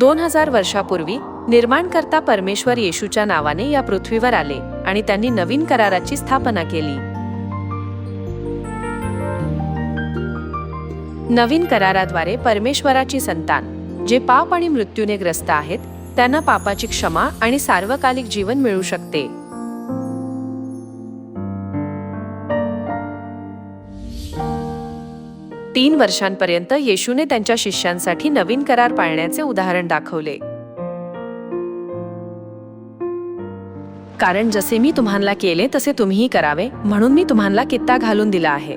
दोन हजार वर्षापूर्वी निर्माणकर्ता परमेश्वर येशूच्या नावाने या पृथ्वीवर आले आणि त्यांनी नवीन कराराची स्थापना केली. नवीन कराराद्वारे परमेश्वराची संतान जे पाप आणि मृत्यूने ग्रस्त आहेत त्यांना पापाची क्षमा आणि सार्वकालिक जीवन मिळू शकते. तीन वर्षांपर्यंत येशूने त्यांच्या शिष्यांसाठी नवीन करार पाळण्याचे उदाहरण दाखवले. कारण जसे मी तुम्हाला केले तसे तुम्हीही करावे म्हणून मी तुम्हाला कित्ता घालून दिला आहे.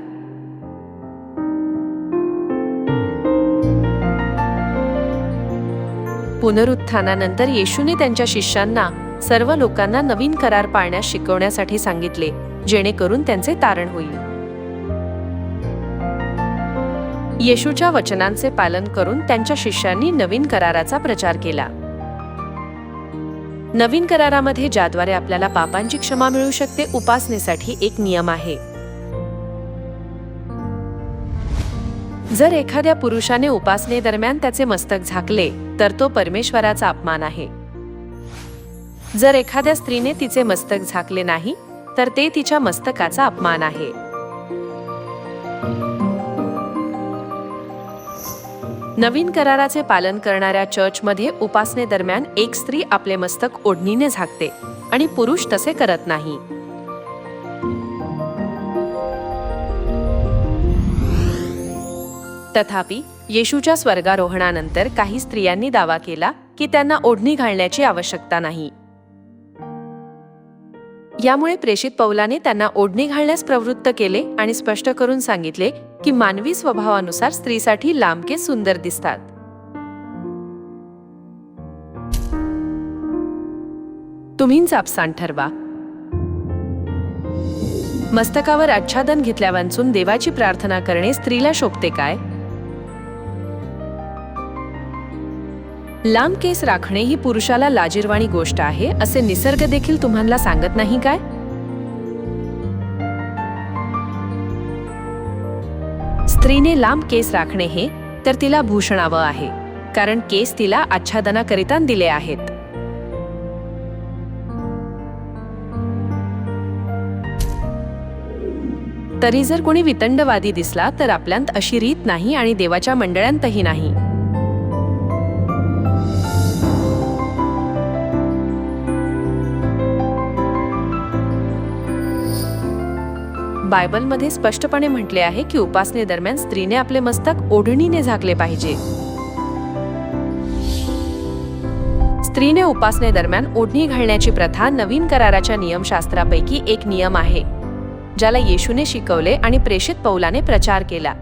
पुनरुत्थानानंतर येशूने त्यांच्या शिष्यांना सर्व लोकांना नवीन करार पाळण्यास शिकवण्यासाठी सांगितले जेणेकरून त्यांचे तारण होईल. येशूच्या वचनांचे पालन करून त्यांच्या शिष्यांनी नवीन कराराचा प्रचार केला. नवीन करारामध्ये ज्याद्वारे आपल्याला पापांची क्षमा मिळू शकते उपासनेसाठी एक नियम आहे. जर एखाद्या पुरुषाने उपासनेदरम्यान त्याचे मस्तक झाकले तर तो परमेश्वराचा अपमान आहे. जर एखाद्या स्त्रीने तिचे मस्तक झाकले नाही तर ते तिच्या मस्तकाचा अपमान आहे. नवीन कराराचे पालन करणाऱ्या चर्चमध्ये उपासनेदरम्यान एक स्त्री आपले मस्तक ओढणीने झाकते आणि पुरुष तसे करत नाही. तथापि येशूच्या स्वर्गारोहणानंतर काही स्त्रियांनी दावा केला की त्यांना ओढणी घालण्याची आवश्यकता नाही. यामुळे प्रेषित पौलाने त्यांना ओढणी घालण्यास प्रवृत्त केले आणि स्पष्ट करून सांगितले की मानवी स्वभावानुसार स्त्रीसाठी लांबके सुंदर दिसतात. तुम्हीच आपसान ठरवा. मस्तकावर आच्छादन घेतल्या वांचून देवाची प्रार्थना करणे स्त्रीला शोभते काय? लांब केस राखणे ही पुरुषाला लाजीरवाणी गोष्ट आहे असे निसर्ग देखील तुम्हाला सांगत नाही काय? स्त्रीने लांब केस राखणे हे तर तिला भूषणावं आहे कारण केस तिला आच्छादनाकरिता दिले आहेत. तरी जर कोणी वितंडवादी दिसला तर आपल्यात अशी रीत नाही आणि देवाच्या मंडळांतही नाही. बायबलमध्ये स्पष्टपणे म्हटले आहे की उपासनेदरम्यान स्त्रीने आपले मस्तक ओढणीने झाकले पाहिजे. स्त्रीने उपासनेदरम्यान ओढणी घालण्याची प्रथा नवीन कराराच्या नियमशास्त्रापैकी एक नियम आहे ज्याला येशूने शिकवले आणि प्रेषित पौलाने प्रचार केला.